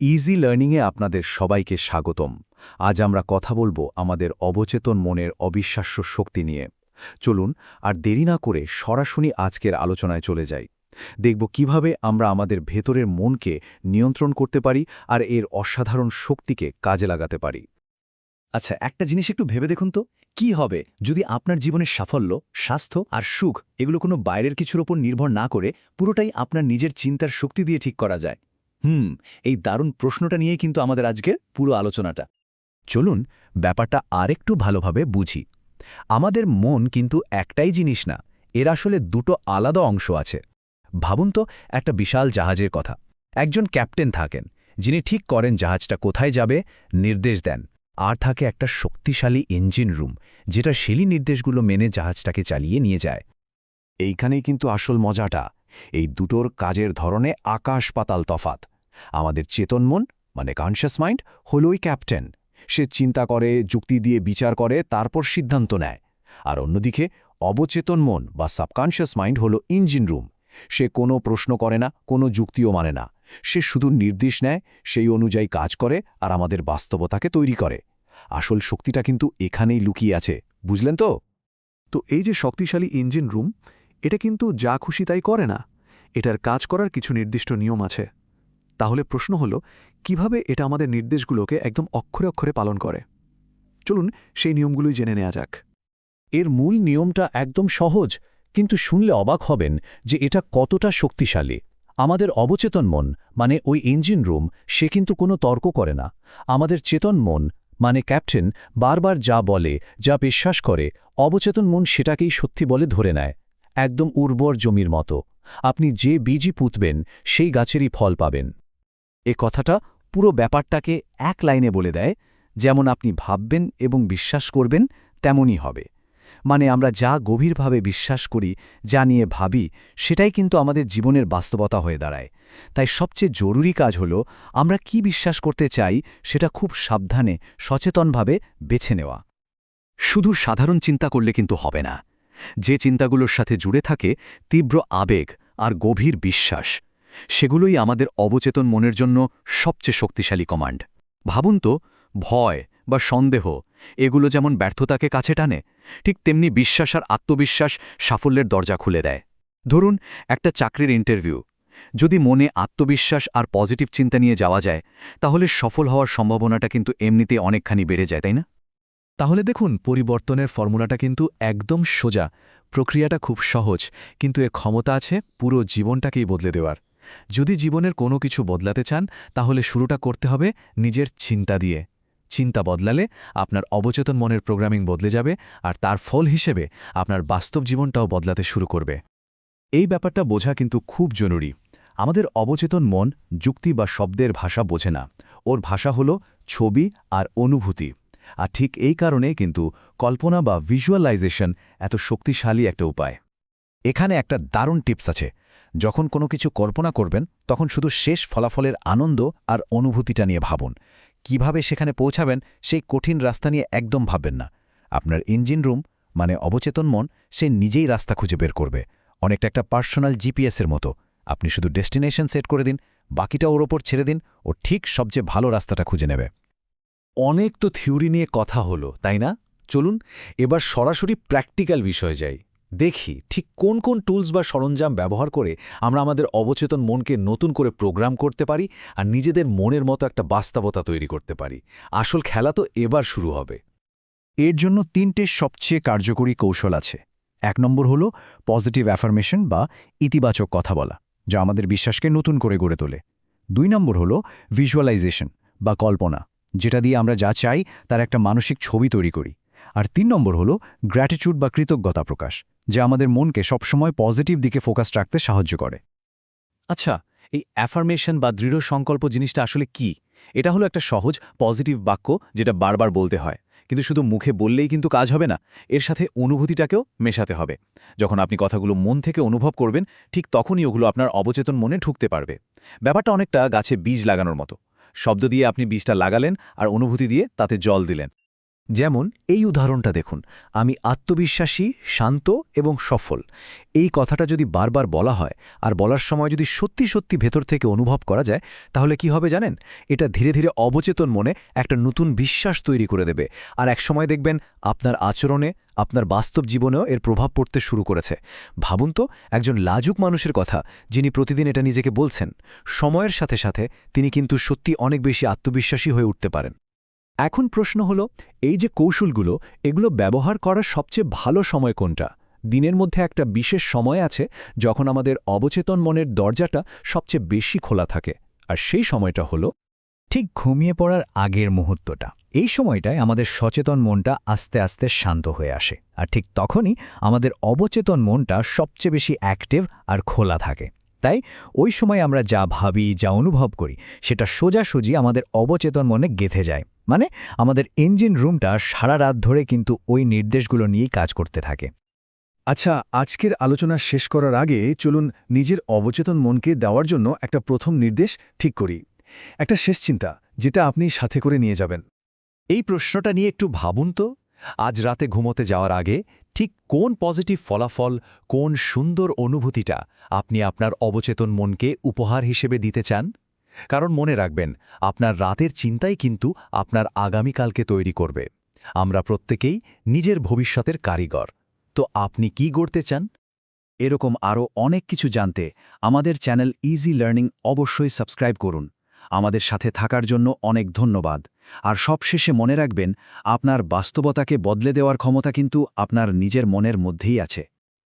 Easy লার্নিংয়ে আপনাদের সবাইকে স্বাগতম। আজ আমরা কথা বলব আমাদের অবচেতন মনের অবিশ্বাস্য শক্তি নিয়ে। চলুন, আর দেরি না করে সরাসরি আজকের আলোচনায় চলে যাই। দেখব কীভাবে আমরা আমাদের ভেতরের মনকে নিয়ন্ত্রণ করতে পারি আর এর অসাধারণ শক্তিকে কাজে লাগাতে পারি। আচ্ছা একটা জিনিস একটু ভেবে দেখুন তো। কি হবে যদি আপনার জীবনের সাফল্য, স্বাস্থ্য আর সুখ এগুলো কোনো বাইরের কিছুর ওপর নির্ভর না করে পুরোটাই আপনার নিজের চিন্তার শক্তি দিয়ে ঠিক করা যায়? হুম, এই দারুণ প্রশ্নটা নিয়েই কিন্তু আমাদের আজকের পুরো আলোচনাটা। চলুন, ব্যাপারটা আরেকটু ভালোভাবে বুঝি। আমাদের মন কিন্তু একটাই জিনিস না, এর আসলে দুটো আলাদা অংশ আছে। ভাবুন তো, একটা বিশাল জাহাজের কথা। একজন ক্যাপ্টেন থাকেন, যিনি ঠিক করেন জাহাজটা কোথায় যাবে, নির্দেশ দেন। আর থাকে একটা শক্তিশালী ইঞ্জিন রুম, যেটা সেলি নির্দেশগুলো মেনে জাহাজটাকে চালিয়ে নিয়ে যায়। এইখানেই কিন্তু আসল মজাটা, এই দুটোর কাজের ধরনে আকাশ পাতাল তফাত। আমাদের চেতন মন মানে কনশিয়াস মাইন্ড হলই ক্যাপ্টেন সে চিন্তা করে, যুক্তি দিয়ে বিচার করে, তারপর সিদ্ধান্ত নেয়। আর অন্যদিকে, অবচেতন মন বা সাবকনশিয়াস মাইন্ড হল ইঞ্জিন রুম সে কোনো প্রশ্ন করে না, কোনো যুক্তিও মানে না। সে শুধু নির্দেশ নেয়, সেই অনুযায়ী কাজ করে আর আমাদের বাস্তবতাকে তৈরি করে। আসল শক্তিটা কিন্তু এখানেই লুকিয়ে আছে, বুঝলেন তো? তো এই যে শক্তিশালী ইঞ্জিন রুম এটা কিন্তু যা খুশি তাই করে না। এটার কাজ করার কিছু নির্দিষ্ট নিয়ম আছে। তাহলে প্রশ্ন হল, কীভাবে এটা আমাদের নির্দেশগুলোকে একদম অক্ষরে অক্ষরে পালন করে? চলুন সেই নিয়মগুলোই জেনে নেওয়া যাক। এর মূল নিয়মটা একদম সহজ, কিন্তু শুনলে অবাক হবেন যে এটা কতটা শক্তিশালী। আমাদের অবচেতন মন মানে ওই ইঞ্জিন রুম সে কিন্তু কোনো তর্ক করে না। আমাদের চেতন মন মানে ক্যাপ্টেন বারবার যা বলে, যা বিশ্বাস করে, অবচেতন মন সেটাকেই সত্যি বলে ধরে নেয়। একদম উর্বর জমির মতো। আপনি যে বীজই পুঁতবেন, সেই গাছেরই ফল পাবেন। এ কথাটা পুরো ব্যাপারটাকে এক লাইনে বলে দেয়, যেমন আপনি ভাববেন এবং বিশ্বাস করবেন তেমনই হবে। মানে আমরা যা গভীরভাবে বিশ্বাস করি, যা নিয়ে ভাবি, সেটাই কিন্তু আমাদের জীবনের বাস্তবতা হয়ে দাঁড়ায়। তাই সবচেয়ে জরুরি কাজ হল, আমরা কি বিশ্বাস করতে চাই, সেটা খুব সাবধানে, সচেতনভাবে বেছে নেওয়া। শুধু সাধারণ চিন্তা করলে কিন্তু হবে না। যে চিন্তাগুলোর সাথে জুড়ে থাকে তীব্র আবেগ আর গভীর বিশ্বাস। সেগুলোই আমাদের অবচেতন মনের জন্য সবচেয়ে শক্তিশালী কমান্ড। ভাবুন তো, ভয় বা সন্দেহ, এগুলো যেমন ব্যর্থতাকে কাছে টানে, ঠিক তেমনি বিশ্বাস আর আত্মবিশ্বাস সাফল্যের দরজা খুলে দেয়। ধরুন, একটা চাকরির ইন্টারভিউ। যদি মনে আত্মবিশ্বাস আর পজিটিভ চিন্তা নিয়ে যাওয়া যায়, তাহলে সফল হওয়ার সম্ভাবনাটা কিন্তু এমনিতে অনেকখানি বেড়ে যায়, তাই না? তাহলে দেখুন, পরিবর্তনের ফর্মুলাটা কিন্তু একদম সোজা। প্রক্রিয়াটা খুব সহজ, কিন্তু এর ক্ষমতা আছে পুরো জীবনটাকেই বদলে দেওয়ার। যদি জীবনের কোনো কিছু বদলাতে চান, তাহলে শুরুটা করতে হবে নিজের চিন্তা দিয়ে। চিন্তা বদলালে আপনার অবচেতন মনের প্রোগ্রামিং বদলে যাবে আর তার ফল হিসেবে আপনার বাস্তব জীবনটাও বদলাতে শুরু করবে। এই ব্যাপারটা বোঝা কিন্তু খুব জরুরি। আমাদের অবচেতন মন যুক্তি বা শব্দের ভাষা বোঝে না। ওর ভাষা হল ছবি আর অনুভূতি। আর ঠিক এই কারণে কিন্তু কল্পনা বা ভিজুয়ালাইজেশন এত শক্তিশালী একটা উপায়। এখানে একটা দারুণ টিপস আছে। যখন কোনো কিছু কল্পনা করবেন, তখন শুধু শেষ ফলাফলের আনন্দ আর অনুভূতিটা নিয়ে ভাবুন। কীভাবে সেখানে পৌঁছাবেন, সেই কঠিন রাস্তা নিয়ে একদম ভাববেন না। আপনার ইঞ্জিন রুম মানে অবচেতন মন, সে নিজেই রাস্তা খুঁজে বের করবে। অনেকটা একটা পার্সোনাল জিপিএসের মতো। আপনি শুধু ডেস্টিনেশন সেট করে দিন, বাকিটা ওর ওপর ছেড়ে দিন, ও ঠিক সবচেয়ে ভালো রাস্তাটা খুঁজে নেবে। অনেক তো থিওরি নিয়ে কথা হলো, তাই না? চলুন, এবার সরাসরি প্র্যাকটিক্যাল বিষয়ে যাই। দেখি ঠিক কোন কোন টুলস বা সরঞ্জাম ব্যবহার করে আমরা আমাদের অবচেতন মনকে নতুন করে প্রোগ্রাম করতে পারি আর নিজেদের মনের মতো একটা বাস্তবতা তৈরি করতে পারি। আসল খেলা তো এবার শুরু হবে। এর জন্য তিনটে সবচেয়ে কার্যকরী কৌশল আছে। এক নম্বর হল পজিটিভ অ্যাফার্মেশন বা ইতিবাচক কথা বলা, যা আমাদের বিশ্বাসকে নতুন করে গড়ে তোলে। দুই নম্বর হল ভিজুয়ালাইজেশন বা কল্পনা, যেটা দিয়ে আমরা যা চাই তার একটা মানসিক ছবি তৈরি করি। আর তিন নম্বর হল গ্র্যাটিচিউড বা কৃতজ্ঞতা প্রকাশ যা আমাদের মনকে সবসময় পজিটিভ দিকে ফোকাস রাখতে সাহায্য করে। আচ্ছা এই অ্যাফার্মেশন বা দৃঢ় সংকল্প জিনিসটা আসলে কি? এটা হলো একটা সহজ, পজিটিভ বাক্য যেটা বারবার বলতে হয়। কিন্তু শুধু মুখে বললেই কিন্তু কাজ হবে না, এর সাথে অনুভূতিটাকেও মেশাতে হবে। যখন আপনি কথাগুলো মন থেকে অনুভব করবেন, ঠিক তখনই ওগুলো আপনার অবচেতন মনে ঢুকতে পারবে। ব্যাপারটা অনেকটা গাছে বীজ লাগানোর মতো। শব্দ দিয়ে আপনি বীজটা লাগালেন আর অনুভূতি দিয়ে তাতে জল দিলেন। যেমন, এই উদাহরণটা দেখুন। আমি আত্মবিশ্বাসী, শান্ত এবং সফল। এই কথাটা যদি বারবার বলা হয় আর বলার সময় যদি সত্যি সত্যি ভেতর থেকে অনুভব করা যায়, তাহলে কি হবে জানেন? এটা ধীরে ধীরে অবচেতন মনে একটা নতুন বিশ্বাস তৈরি করে দেবে। আর একসময় দেখবেন, আপনার আচরণে, আপনার বাস্তব জীবনেও এর প্রভাব পড়তে শুরু করেছে। ভাবুন তো, একজন লাজুক মানুষের কথা, যিনি প্রতিদিন এটা নিজেকে বলছেন। সময়ের সাথে সাথে তিনি কিন্তু সত্যি অনেক বেশি আত্মবিশ্বাসী হয়ে উঠতে পারেন। এখন প্রশ্ন হল, এই যে কৌশলগুলো, এগুলো ব্যবহার করার সবচেয়ে ভালো সময় কোনটা? দিনের মধ্যে একটা বিশেষ সময় আছে যখন আমাদের অবচেতন মনের দরজাটা সবচেয়ে বেশি খোলা থাকে। আর সেই সময়টা হলো ঠিক ঘুমিয়ে পড়ার আগের মুহূর্তটা। এই সময়টায় আমাদের সচেতন মনটা আস্তে আস্তে শান্ত হয়ে আসে। আর ঠিক তখনই আমাদের অবচেতন মনটা সবচেয়ে বেশি অ্যাক্টিভ আর খোলা থাকে। তাই ওই সময় আমরা যা ভাবি, যা অনুভব করি, সেটা সোজাসুজি আমাদের অবচেতন মনে গেঁথে যায়। মানে আমাদের ইঞ্জিন রুমটা সারা রাত ধরে কিন্তু ওই নির্দেশগুলো নিয়েই কাজ করতে থাকে। আচ্ছা আজকের আলোচনা শেষ করার আগে চলুন নিজের অবচেতন মনকে দেওয়ার জন্য একটা প্রথম নির্দেশ ঠিক করি। একটা শেষ চিন্তা যেটা আপনি সাথে করে নিয়ে যাবেন। এই প্রশ্নটা নিয়ে একটু ভাবুন তো। আজ রাতে ঘুমোতে যাওয়ার আগে ঠিক কোন পজিটিভ ফলাফল কোন সুন্দর অনুভূতিটা আপনি আপনার অবচেতন মনকে উপহার হিসেবে দিতে চান? কারণ মনে রাখবেন, আপনার রাতের চিন্তাই কিন্তু আপনার আগামীকালকে তৈরি করবে। আমরা প্রত্যেকেই নিজের ভবিষ্যতের কারিগর। তো আপনি কি গড়তে চান? এরকম আরও অনেক কিছু জানতে আমাদের চ্যানেল ইজি লার্নিং অবশ্যই সাবস্ক্রাইব করুন। আমাদের সাথে থাকার জন্য অনেক ধন্যবাদ। আর সবশেষে মনে রাখবেন, আপনার বাস্তবতাকে বদলে দেওয়ার ক্ষমতা কিন্তু আপনার নিজের মনের মধ্যেই আছে।